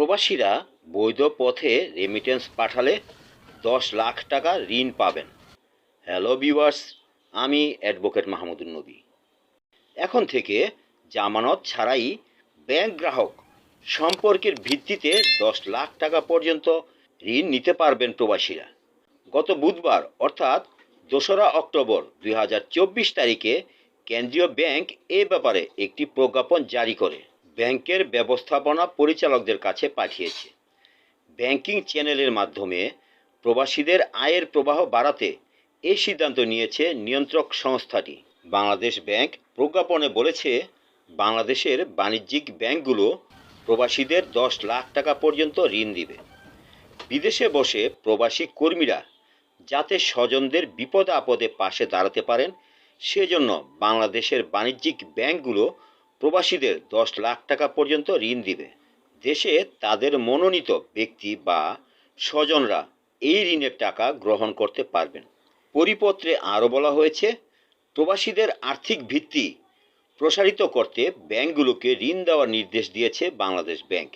প্রবাসীরা বৈধ পথে রেমিটেন্স পাঠালে দশ লাখ টাকা ঋণ পাবেন। হ্যালো ভিউয়ার্স আমি অ্যাডভোকেট মাহমুদুল নবী। এখন থেকে জামানত ছাড়াই ব্যাংক গ্রাহক সম্পর্কের ভিত্তিতে দশ লাখ টাকা পর্যন্ত ঋণ নিতে পারবেন প্রবাসীরা। গত বুধবার, অর্থাৎ দোসরা অক্টোবর দুই হাজার চব্বিশ তারিখে কেন্দ্রীয় ব্যাংক এ ব্যাপারে একটি প্রজ্ঞাপন জারি করে। ব্যাংকের ব্যবস্থাপনা পরিচালকদের কাছে পাঠিয়েছে। ব্যাংকিং চ্যানেলের মাধ্যমে প্রবাসীদের আয়ের প্রবাহ বাড়াতে এই সিদ্ধান্ত নিয়েছে নিয়ন্ত্রক সংস্থাটি। বাংলাদেশ ব্যাংক প্রজ্ঞাপনে বলেছে, বাংলাদেশের বাণিজ্যিক ব্যাংকগুলো প্রবাসীদের দশ লাখ টাকা পর্যন্ত ঋণ দিবে। বিদেশে বসে প্রবাসী কর্মীরা যাতে স্বজনদের বিপদ আপদে পাশে দাঁড়াতে পারেন, সেজন্য বাংলাদেশের বাণিজ্যিক ব্যাংকগুলো প্রবাসীদের দশ লাখ টাকা পর্যন্ত ঋণ দিবে। দেশে তাদের মনোনীত ব্যক্তি বা স্বজনরা এই ঋণের টাকা গ্রহণ করতে পারবেন। পরিপত্রে আরও বলা হয়েছে, প্রবাসীদের আর্থিক ভিত্তি প্রসারিত করতে ব্যাংকগুলোকে ঋণ দেওয়ার নির্দেশ দিয়েছে বাংলাদেশ ব্যাংক।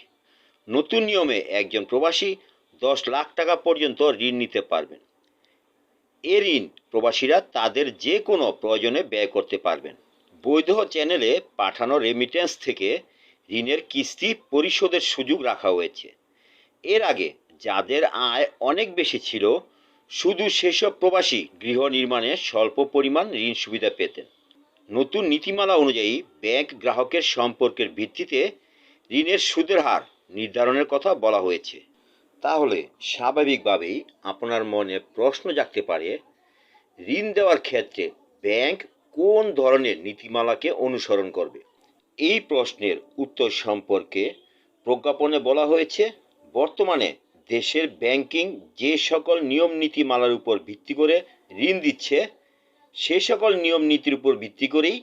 নতুন নিয়মে একজন প্রবাসী দশ লাখ টাকা পর্যন্ত ঋণ নিতে পারবেন। এ ঋণ প্রবাসীরা তাদের যে কোনো প্রয়োজনে ব্যয় করতে পারবেন। বৈধ চ্যানেলে পাঠানো রেমিটেন্স থেকে ঋণের কিস্তি পরিশোধের সুযোগ রাখা হয়েছে। এর আগে যাদের আয় অনেক বেশি ছিল, শুধু সেসব প্রবাসী গৃহ নির্মাণে স্বল্প পরিমাণ ঋণ সুবিধা পেতেন। নতুন নীতিমালা অনুযায়ী ব্যাংক গ্রাহকের সম্পর্কের ভিত্তিতে ঋণের সুদের হার নির্ধারণের কথা বলা হয়েছে। তাহলে স্বাভাবিকভাবেই আপনার মনে প্রশ্ন জাগতে পারে, ঋণ দেওয়ার ক্ষেত্রে ব্যাংক কোন ধরনের নীতিমালাকে অনুসরণ করবে? এই প্রশ্নের উত্তর সম্পর্কে প্রজ্ঞাপনে বলা হয়েছে, বর্তমানে দেশের ব্যাংকিং যে সকল নিয়ম নীতিমালার উপর ভিত্তি করে ঋণ দিচ্ছে, সে সকল নিয়ম নীতির উপর ভিত্তি করেই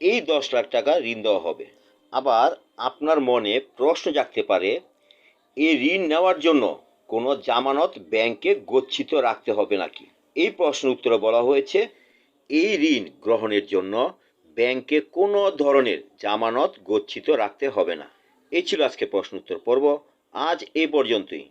এই দশ লাখ টাকা ঋণ দেওয়া হবে। আবার আপনার মনে প্রশ্ন জাগতে পারে, এই ঋণ নেওয়ার জন্য কোনো জামানত ব্যাংকে গচ্ছিত রাখতে হবে নাকি? এই প্রশ্ন উত্তরে বলা হয়েছে এই ঋণ গ্রহণের জন্য ব্যাংকে কোনো ধরনের জামানত গচ্ছিত রাখতে হবে না। এই ছিল আজকে প্রশ্ন উত্তর পর্ব। আজ এ পর্যন্তই।